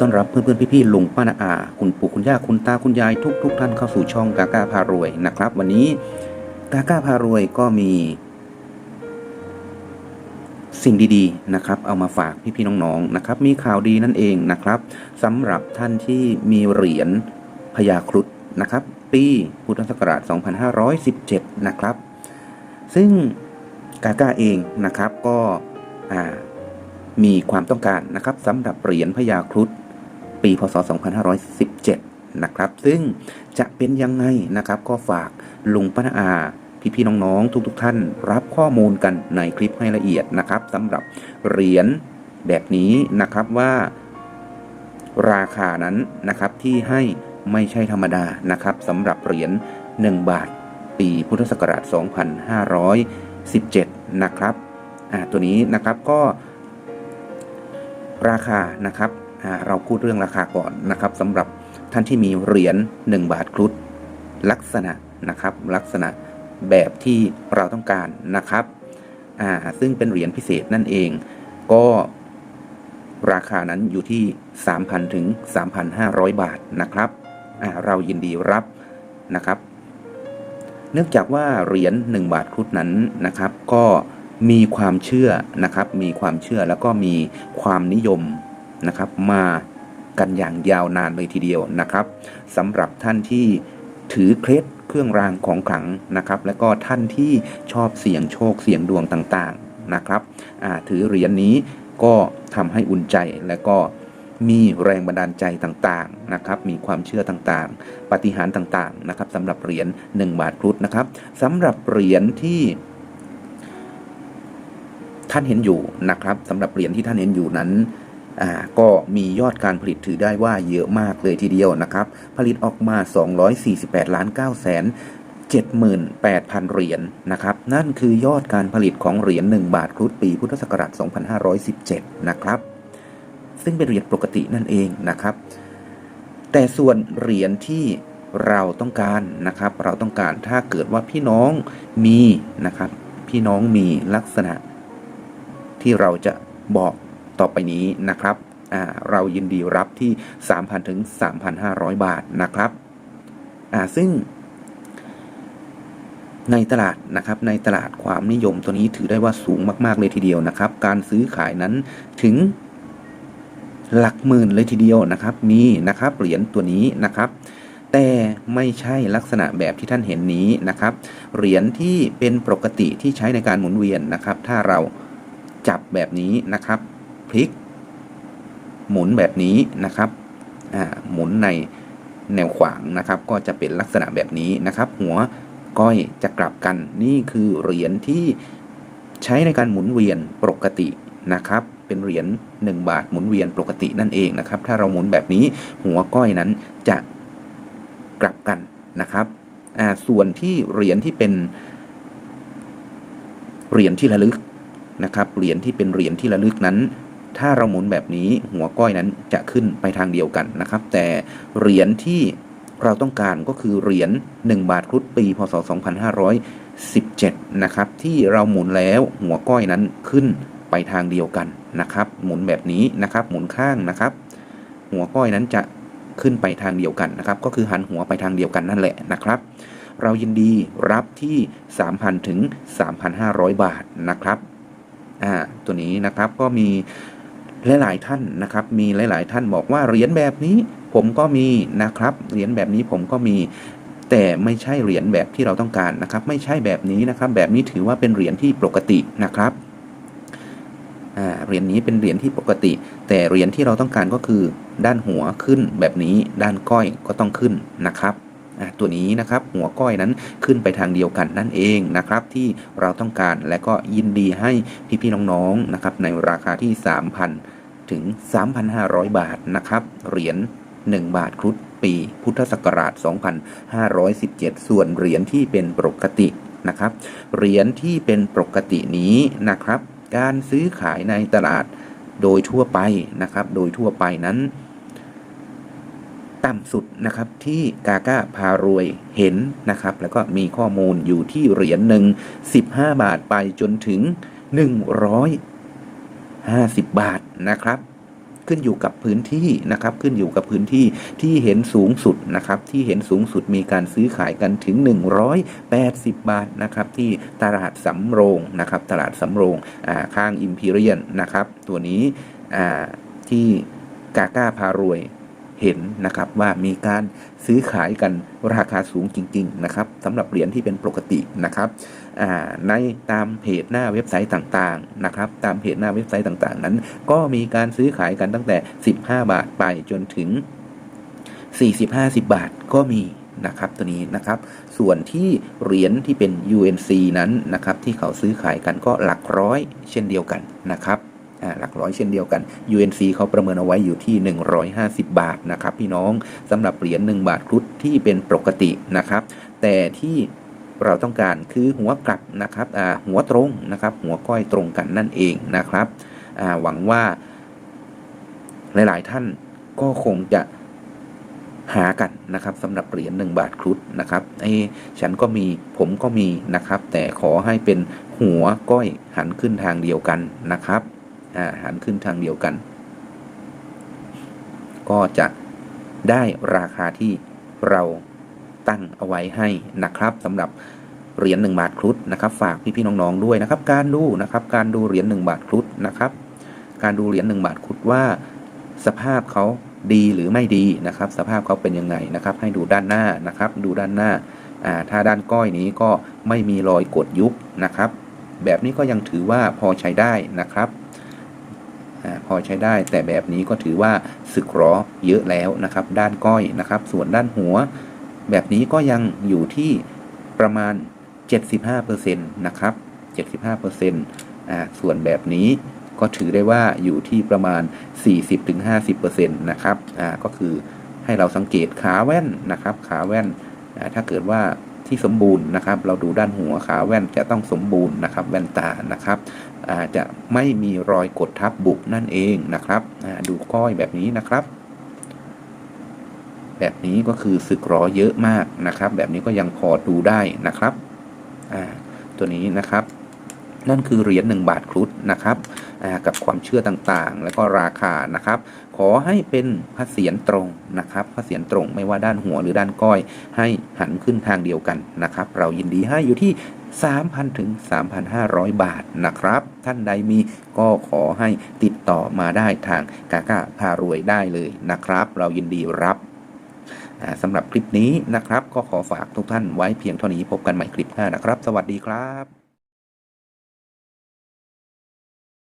ต้อนรับเพื่อนๆพี่ๆลุงป้านาอา คุณปู่คุณย่าคุณตาคุณยายทุกทุกๆท่านเข้าสู่ช่องกาก้าพารวยนะครับ วันนี้กาก้าพารวยก็มี สิ่งดีๆนะครับ เอามาฝากพี่ๆน้องๆนะครับ มีข่าวดีนั่นเองนะครับสำหรับท่านที่มีเหรียญพญาครุฑนะครับ ปีพุทธศักราช 2517 นะครับ ซึ่งกาก้าเองนะครับก็อ่ามีความต้องการนะครับสำหรับเหรียญพญาครุฑ ปี พศ 2517 นะครับ ซึ่งจะเป็นยังไงนะครับ ก็ฝากลุงป้านาอาพี่ๆน้องๆ ทุกๆ ท่าน รับข้อมูลกันในคลิปให้ละเอียดนะครับสำหรับเหรียญแบบนี้นะครับว่าราคานั้นนะครับที่ให้ไม่ใช่ธรรมดานะครับสำหรับเหรียญ1บาท ปีพุทธศักราช 2517 นะครับอ่าตัวนี้นะครับก็ราคานะครับ เราพูดเรื่องราคาก่อนนะครับสำหรับท่านที่มีเหรียญ1 บาทครุฑลักษณะนะครับ ลักษณะแบบที่เราต้องการนะครับซึ่งเป็นเหรียญพิเศษนั่นเอง ก็ราคานั้นอยู่ที่ 3,000 ถึง 3,500 บาทนะครับเรายินดีรับนะครับ เนื่องจากว่าเหรียญ1บาทครุฑนั้นนะครับ ก็มีความเชื่อนะครับ มีความเชื่อแล้วก็มีความนิยม นะครับ มากันอย่างยาวนานเลยทีเดียวนะครับสำหรับท่านที่ถือเคล็ดเครื่องรางของขลังนะครับ แล้วก็ท่านที่ชอบเสี่ยงโชคเสี่ยงดวงต่างๆนะครับถือเหรียญนี้ก็ทำให้อุ่นใจและก็มีแรงบันดาลใจต่างๆนะครับ มีความเชื่อต่างๆ ปฏิหารต่างๆนะครับสำหรับเหรียญ1บาทครุฑนะครับสำหรับเหรียญที่ท่านเห็นอยู่นะครับสำหรับเหรียญที่ท่านเห็นอยู่นั้น อ่าก็มียอดการผลิตถือได้ว่าเยอะมากเลยทีเดียวนะครับ ผลิตออกมา 248 ล้าน9แสน78,000 เหรียญนะครับ นั่นคือยอดการผลิตของเหรียญ1บาทครุฑปีพุทธศักราช 2517 นะครับ ซึ่งเป็นเหรียญปกตินั่นเองนะครับ แต่ส่วนเหรียญที่เราต้องการนะครับ เราต้องการถ้าเกิดว่าพี่น้องมีนะครับ พี่น้องมีลักษณะที่เราจะบอก ต่อไปนี้นะครับเรายินดีรับที่ 3,000 ถึง 3,500 บาทนะครับซึ่ง ในตลาดนะครับ ในตลาดความนิยมตัวนี้ถือได้ว่าสูงมาก ๆ เลยทีเดียวนะครับ การซื้อขายนั้นถึงหลักหมื่นเลยทีเดียวนะครับ มีนะครับเหรียญตัวนี้นะครับ แต่ไม่ใช่ลักษณะแบบที่ท่านเห็นนี้นะครับ เหรียญที่เป็นปกติที่ใช้ในการหมุนเวียนนะครับ ถ้าเราจับแบบนี้นะครับ พลิก หมุนแบบนี้นะครับหมุนในแนวขวางนะครับ ก็จะเป็นลักษณะแบบนี้นะครับ หัวก้อยจะกลับกันนี่คือเหรียญที่ใช้ในการหมุนเวียนปกตินะครับ เป็นเหรียญ1บาทหมุนเวียนปกตินั่นเองนะครับ ถ้าเราหมุนแบบนี้หัวก้อยนั้นจะกลับกันนะครับส่วนที่เหรียญที่เป็นเหรียญที่ระลึกนะครับเหรียญที่เป็นเหรียญที่ระลึกนั้น ถ้าเราหมุนแบบนี้หัวก้อยนั้นจะขึ้นไปทางเดียวกันนะครับ แต่เหรียญที่เราต้องการก็คือเหรียญ1บาทครุฑปีพศ 2517 นะครับ ที่เราหมุนแล้วหัวก้อยนั้นขึ้นไปทางเดียวกันนะครับ หมุนแบบนี้นะครับ หมุนข้างนะครับ หัวก้อยนั้นจะขึ้นไปทางเดียวกันนะครับ ก็คือหันหัวไปทางเดียวกันนั่นแหละนะครับ เรายินดีรับที่ 3,000 ถึง 3,500 บาทนะครับอ่าตัวนี้นะครับก็มี หลาย ๆ ท่านนะครับ มีหลาย ๆ ท่านบอกว่าเหรียญแบบนี้ผมก็มีนะครับ เหรียญแบบนี้ผมก็มี แต่ไม่ใช่เหรียญแบบที่เราต้องการนะครับ ไม่ใช่แบบนี้นะครับ แบบนี้ถือว่าเป็นเหรียญที่ปกตินะครับเหรียญนี้เป็นเหรียญที่ปกติ แต่เหรียญที่เราต้องการก็คือด้านหัวขึ้นแบบนี้ด้านก้อยก็ต้องขึ้นนะครับตัวนี้นะครับหัวก้อยนั้นขึ้นไปทางเดียวกันนั่นเองนะครับ ที่เราต้องการและก็ยินดีให้พี่ๆน้องๆนะครับในราคาที่ 3,000 ถึง 3,500 บาทนะครับ เหรียญ1 บาทครุฑปีพุทธศักราช 2517 ส่วนเหรียญที่เป็นปกตินะครับ เหรียญที่เป็นปกตินี้นะครับ การซื้อขายในตลาดโดยทั่วไปนะครับ โดยทั่วไปนั้น ต่ำสุดนะครับที่กาก้าพารวยเห็นนะครับ แล้วก็มีข้อมูลอยู่ที่เหรียญหนึ่ง15 บาทไปจนถึง 100 50 บาทนะครับ ขึ้นอยู่กับพื้นที่นะครับ ขึ้นอยู่กับพื้นที่ที่เห็นสูงสุดนะครับ ที่เห็นสูงสุดมีการซื้อขายกันถึง 180 บาทนะครับ ที่ตลาดสำโรงนะครับ ตลาดสำโรงข้างอิมพีเรียนนะครับ ตัวนี้ที่กาก้าพารวย เห็นนะครับว่ามีการซื้อขายกันราคาสูงจริงๆนะครับสำหรับเหรียญที่เป็นปกตินะครับในตามเพจหน้าเว็บไซต์ต่างๆนะครับตามเพจหน้าเว็บไซต์ต่างๆ นั้น ก็มีการซื้อขายกันตั้งแต่ 15 บาทไปจนถึง 40-50 บาทก็มีนะครับตัวนี้นะครับส่วนที่เหรียญที่เป็น UNC นั้นนะครับที่เขาซื้อขายกันก็หลักร้อยเช่นเดียวกันนะครับ หลักร้อยเช่นเดียวกัน UNC เขาประเมินเอาไว้อยู่ที่ 150 บาทนะครับพี่น้องสำหรับเหรียญ1บาทครุฑที่เป็นปกตินะครับ แต่ที่เราต้องการคือหัวกลับนะครับหัวตรงนะครับ หัวก้อยตรงกันนั่นเองนะครับหวังว่าหลาย ๆ ท่านก็คงจะหากันนะครับสำหรับเหรียญ1บาทครุฑนะครับไอ้ฉันก็มีผมก็มีนะครับ แต่ขอให้เป็นหัวก้อยหันขึ้นทางเดียวกันนะครับ อ่าหันขึ้นทางเดียวกัน ก็จะได้ราคาที่เราตั้งเอาไว้ให้นะครับสำหรับเหรียญ1บาทครุฑนะครับ ฝากพี่ๆน้องๆด้วยนะครับ การดูนะครับ การดูเหรียญ1บาทครุฑนะครับ การดูเหรียญ1บาทครุฑว่าสภาพเขาดีหรือไม่ดีนะครับ สภาพเขาเป็นยังไงนะครับ ให้ดูด้านหน้านะครับ ดูด้านหน้าอ่าถ้าด้านก้อยนี้ก็ไม่มีรอยกดยุบนะครับ แบบนี้ก็ยังถือว่าพอใช้ได้นะครับ พอใช้ได้แต่แบบนี้ก็ถือว่าสึกหรอเยอะแล้วนะครับ ด้านก้อยนะครับ ส่วนด้านหัว แบบนี้ก็ยังอยู่ที่ประมาณ 75%นะครับ 75%อ่าส่วนแบบนี้ก็ถือได้ว่าอยู่ที่ประมาณ 40-50%นะครับก็คือให้เราสังเกตขาแว่นนะครับ ขาแว่นถ้าเกิดว่า ที่สมบูรณ์นะครับ เราดูด้านหัวขาแว่นจะต้องสมบูรณ์นะครับ แว่นตานะครับจะไม่มีรอยกดทับบุบนั่นเองนะครับดูก้อยแบบนี้นะครับ แบบนี้ก็คือสึกหรอเยอะมากนะครับ แบบนี้ก็ยังพอดูได้นะครับตัวนี้นะครับ นั่นคือเหรียญ1บาทครุฑนะครับกับความเชื่อต่างๆ แล้วก็ราคานะครับ ขอให้เป็นพระเศียรตรงนะครับพระเศียรตรงไม่ว่าด้านหัวหรือด้านก้อย ให้หันขึ้นทางเดียวกันนะครับ เรายินดีให้อยู่ที่ 3,000 ถึง 3,500 บาทนะครับ ท่านใดมีก็ขอให้ติดต่อมาได้ทางกาก้าพารวยได้เลยนะครับ เรายินดีรับสำหรับคลิปนี้นะครับ ก็ขอฝากทุกท่านไว้เพียงเท่านี้พบกันใหม่คลิปหน้านะครับ สวัสดีครับ